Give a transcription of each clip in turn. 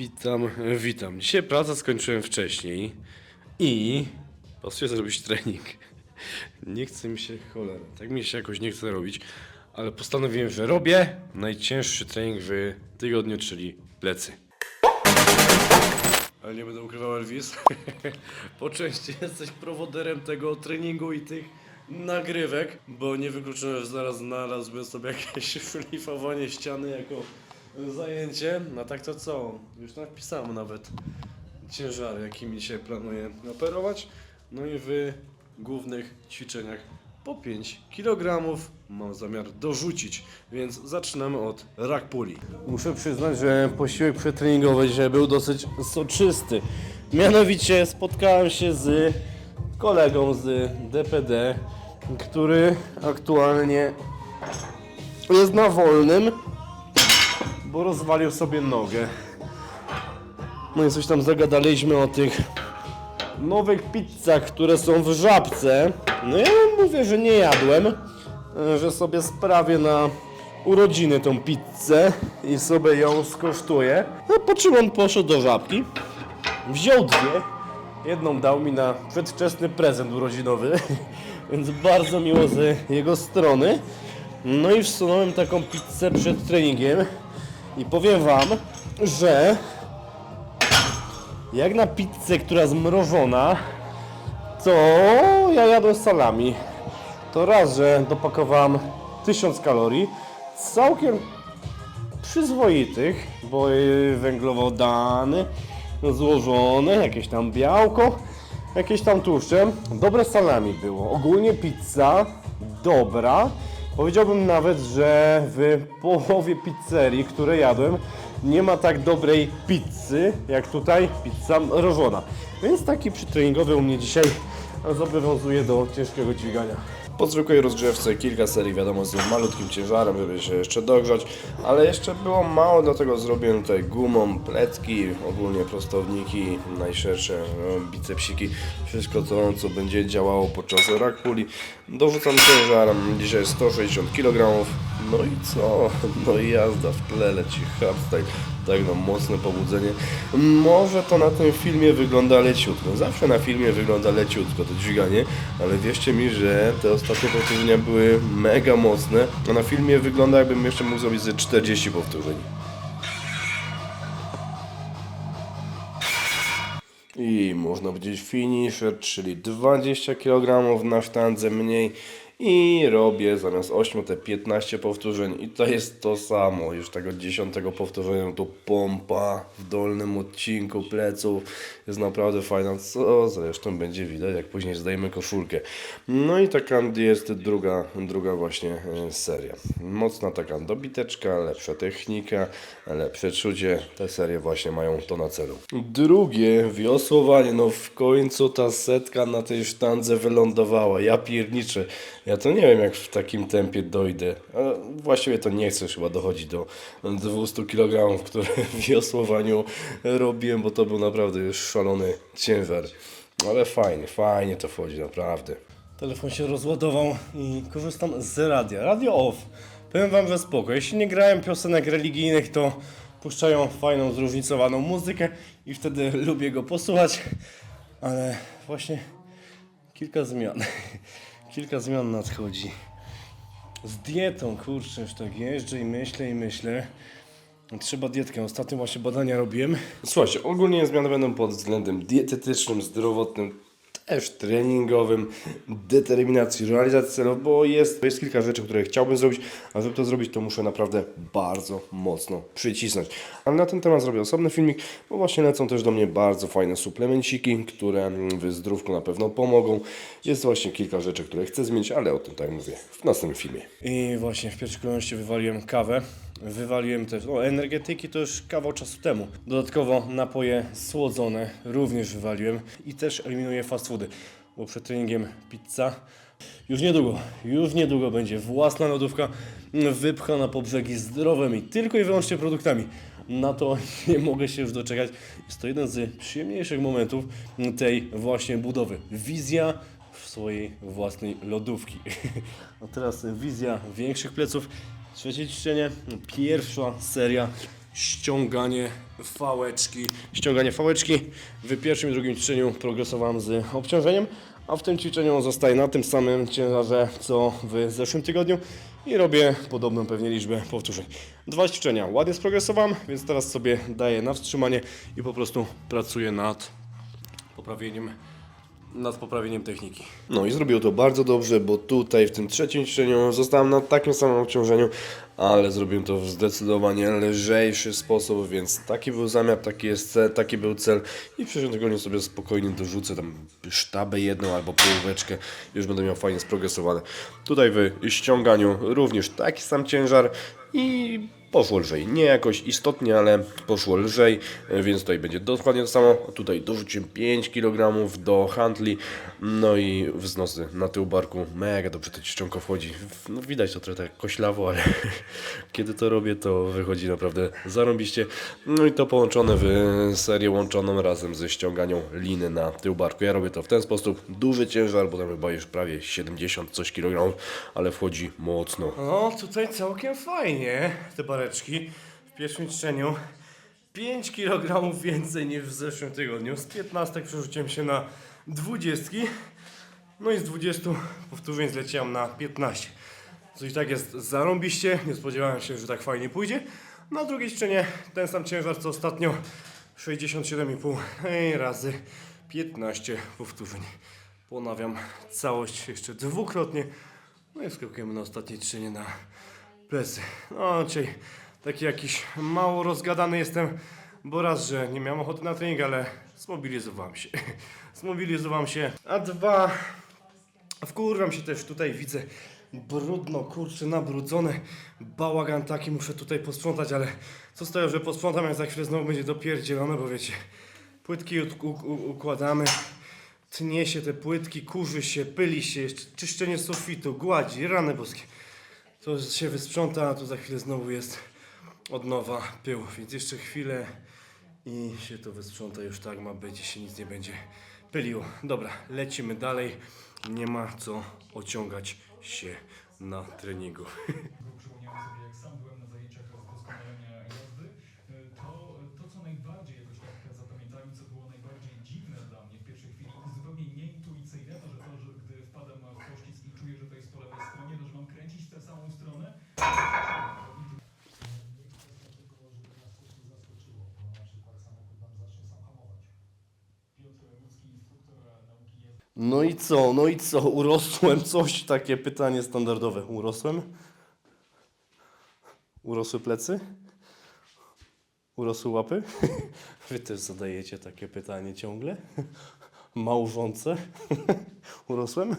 Witam, witam. Dzisiaj pracę skończyłem wcześniej i postawię zrobić trening. Nie chce mi się cholera, tak mi się jakoś nie chce robić, ale postanowiłem, że robię najcięższy trening w tygodniu, czyli plecy. Ale nie będę ukrywał Elvis. po części jesteś prowoderem tego treningu i tych nagrywek, bo nie wykluczyłem, że zaraz znalazłbym sobie jakieś szlifowanie ściany jako zajęcie. No tak to co? Już napisałem nawet ciężary, jakimi dzisiaj planuję operować. No i w głównych ćwiczeniach po 5 kg mam zamiar dorzucić, więc zaczynamy od rak puli. Muszę przyznać, że posiłek przetreningowy dzisiaj był dosyć soczysty. Mianowicie spotkałem się z kolegą z DPD, który aktualnie jest na wolnym, bo rozwalił sobie nogę. No i coś tam zagadaliśmy o tych nowych pizzach, które są w żabce. No ja mówię, że nie jadłem, że sobie sprawię na urodziny tą pizzę i sobie ją skosztuję. No po czym on poszedł do żabki, wziął dwie, jedną dał mi na przedwczesny prezent urodzinowy, więc bardzo miło z jego strony. No i wsunąłem taką pizzę przed treningiem i powiem wam, że jak na pizzę, która zmrożona, to ja jadłem salami. To raz, że dopakowałem 1000 kalorii, całkiem przyzwoitych, bo węglowodany złożone, jakieś tam białko, jakieś tam tłuszcze. Dobre salami było. Ogólnie pizza dobra. Powiedziałbym nawet, że w połowie pizzerii, które jadłem, nie ma tak dobrej pizzy, jak tutaj pizza mrożona. Więc taki przytreningowy u mnie dzisiaj zobowiązuje do ciężkiego dźwigania. Po zwykłej rozgrzewce kilka serii, wiadomo, z malutkim ciężarem, żeby się jeszcze dogrzać, ale jeszcze było mało, dlatego zrobiłem tutaj gumą plecki, ogólnie prostowniki, najszersze no, bicepsiki, wszystko to, co będzie działało podczas rack puli. Dorzucam ciężar, dzisiaj 160 kg, no i co? No i jazda, w tle leci hardstyle, tak no mocne pobudzenie. Może to na tym filmie wygląda leciutko, zawsze na filmie wygląda leciutko to dźwiganie, ale wierzcie mi, że te ostatnie powtórzenia były mega mocne, a na filmie wygląda jakbym jeszcze mógł zrobić ze 40 powtórzeń. I można powiedzieć finisher, czyli 20 kg na sztandze mniej i robię zamiast 8 te 15 powtórzeń i to jest to samo, już tego 10 powtórzenia to pompa w dolnym odcinku pleców jest naprawdę fajna, co zresztą będzie widać jak później zdajemy koszulkę. No i taka jest druga, druga właśnie e, seria. Mocna taka dobiteczka, lepsza technika, lepsze czucie, te serie właśnie mają to na celu. Drugie wiosłowanie, no w końcu ta setka na tej sztandze wylądowała, ja pierniczę. Ja to nie wiem, jak w takim tempie dojdę. Właściwie to nie chcę chyba dochodzić do 200 kg, które w wiosłowaniu robiłem, bo to był naprawdę już szalony ciężar. Ale fajnie, fajnie to wchodzi, naprawdę. Telefon się rozładował i korzystam z radia. Radio off. Powiem wam, że spoko. Jeśli nie grałem piosenek religijnych, to puszczają fajną, zróżnicowaną muzykę i wtedy lubię go posłuchać. Ale właśnie kilka zmian. kilka zmian nadchodzi. Z dietą, kurczę, już tak jeżdżę i myślę i myślę. Trzeba dietkę. Ostatnio właśnie badania robiłem. Słuchajcie, ogólnie zmiany będą pod względem dietetycznym, zdrowotnym, też treningowym, determinacji, realizacji celów, bo jest, jest kilka rzeczy, które chciałbym zrobić, a żeby to zrobić, to muszę naprawdę bardzo mocno przycisnąć. Ale na ten temat zrobię osobny filmik, bo właśnie lecą też do mnie bardzo fajne suplemenciki, które w zdrówku na pewno pomogą. Jest właśnie kilka rzeczy, które chcę zmienić, ale o tym tak mówię w następnym filmie. I właśnie w pierwszej kolejności wywaliłem kawę. Wywaliłem też, o energetyki to już kawał czasu temu. Dodatkowo napoje słodzone również wywaliłem i też eliminuję fast foody, bo przed treningiem pizza. Już niedługo, już niedługo będzie własna lodówka wypchana po brzegi zdrowymi, tylko i wyłącznie produktami. Na to nie mogę się już doczekać. Jest to jeden z przyjemniejszych momentów tej właśnie budowy. Wizja swojej własnej lodówki. A teraz wizja większych pleców. Trzecie ćwiczenie, pierwsza seria ściąganie fałeczki. Ściąganie fałeczki. W pierwszym i drugim ćwiczeniu progresowałem z obciążeniem, a w tym ćwiczeniu zostaję na tym samym ciężarze co w zeszłym tygodniu i robię podobną pewnie liczbę powtórzeń. Dwa ćwiczenia ładnie sprogresowałem, więc teraz sobie daję na wstrzymanie i po prostu pracuję nad poprawieniem, nad poprawieniem techniki. No i zrobił to bardzo dobrze, bo tutaj w tym trzecim ćwiczeniu zostałem na takim samym obciążeniu, ale zrobiłem to w zdecydowanie lżejszy sposób, więc taki był zamiar, taki jest cel, taki był cel i w przyszłym tygodniu sobie spokojnie dorzucę tam sztabę jedną albo połóweczkę, już będę miał fajnie sprogresowane. Tutaj w ściąganiu również taki sam ciężar i poszło lżej. Nie jakoś istotnie, ale poszło lżej, e, więc tutaj będzie dokładnie to samo. Tutaj dorzuciłem 5 kg do handli, no i wznosy na tył barku. Mega dobrze to czcionko wchodzi. No widać to trochę tak koślawo, ale kiedy to robię, to wychodzi naprawdę zarąbiście. No i to połączone w serię łączoną razem ze ściąganiem liny na tył barku. Ja robię to w ten sposób. Duży ciężar, bo tam chyba już prawie 70 coś kilogramów, ale wchodzi mocno. No, tutaj całkiem fajnie te bareczki. W pierwszym ćwiczeniu 5 kg więcej niż w zeszłym tygodniu. Z 15 przerzuciłem się na 20. No i z 20 powtórzeń zleciałem na 15. Co i tak jest zarąbiście. Nie spodziewałem się, że tak fajnie pójdzie. Na drugie ćwiczenie ten sam ciężar co ostatnio. 67,5 i razy 15 powtórzeń. Ponawiam całość jeszcze dwukrotnie. No i skakujemy na ostatnie ćwiczenie na plecy. No, dzisiaj taki jakiś mało rozgadany jestem, bo raz, że nie miałem ochoty na trening, ale zmobilizowałem się. Zmobilizowałem się. A dwa, wkurwam się też tutaj, widzę brudno, kurczę, nabrudzone. Bałagan taki, muszę tutaj posprzątać, ale co z tego, że posprzątam, jak za chwilę znowu będzie dopierdzielone, bo wiecie, płytki układamy. Tnie się te płytki, kurzy się, pyli się, czyszczenie sufitu, gładzi, rany boskie. To się wysprząta, a tu za chwilę znowu jest od nowa pył, więc jeszcze chwilę i się to wysprząta, już tak ma być się nic nie będzie pyliło. Dobra, lecimy dalej, nie ma co ociągać się na treningu. Przypomniałem sobie, jak sam byłem na zajęciach z doskonalenia jazdy, y, to to, co najbardziej jakoś tak zapamiętałem, co było najbardziej dziwne dla mnie w pierwszej chwili i zupełnie nieintuicyjne, to że to, że gdy wpadam w poślizg i czuję, że to jest po lewej stronie, to że mam kręcić w tę samą stronę. Piotr Ludzki, instruktor nauki jazdy. No i co, no i co, urosłem, coś takie pytanie standardowe. Urosłem? Urosły plecy? Urosły łapy? Wy też zadajecie takie pytanie ciągle? Małżonce? Urosłem?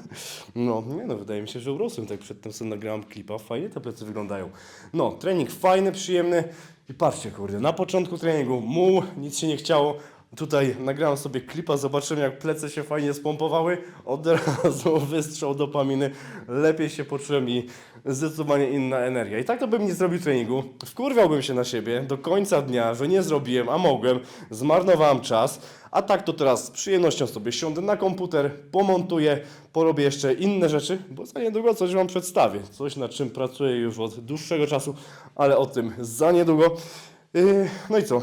No, nie no, wydaje mi się, że urosłem. Tak przedtem sobie nagrałem klipa, fajnie te plecy wyglądają. No, trening fajny, przyjemny i patrzcie, kurde, na początku treningu muł, nic się nie chciało. Tutaj nagrałem sobie klipa, zobaczymy jak plecy się fajnie spompowały. Od razu wystrzał dopaminy, lepiej się poczułem i zdecydowanie inna energia. I tak to bym nie zrobił treningu. Wkurwiałbym się na siebie do końca dnia, że nie zrobiłem, a mogłem. Zmarnowałem czas. A tak to teraz z przyjemnością sobie siądę na komputer, pomontuję, porobię jeszcze inne rzeczy, bo za niedługo coś Wam przedstawię. Coś nad czym pracuję już od dłuższego czasu, ale o tym za niedługo. Yy, No i co?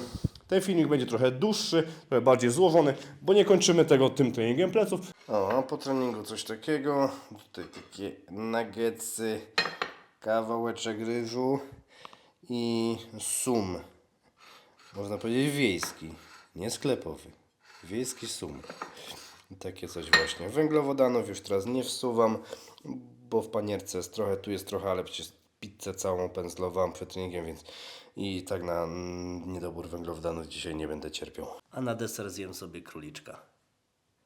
Ten filmik będzie trochę dłuższy, trochę bardziej złożony, bo nie kończymy tego tym treningiem pleców. O, po treningu coś takiego. Tutaj takie nuggetsy, kawałeczek ryżu i sum. Można powiedzieć wiejski, nie sklepowy. Wiejski sum. Takie coś właśnie. Węglowodanów już teraz nie wsuwam, bo w panierce jest trochę, tu jest trochę, ale przecież pizzę całą pędzlowałem przed treningiem, więc i tak na mm, niedobór węglowodanów dzisiaj nie będę cierpiał. A na deser zjem sobie króliczka.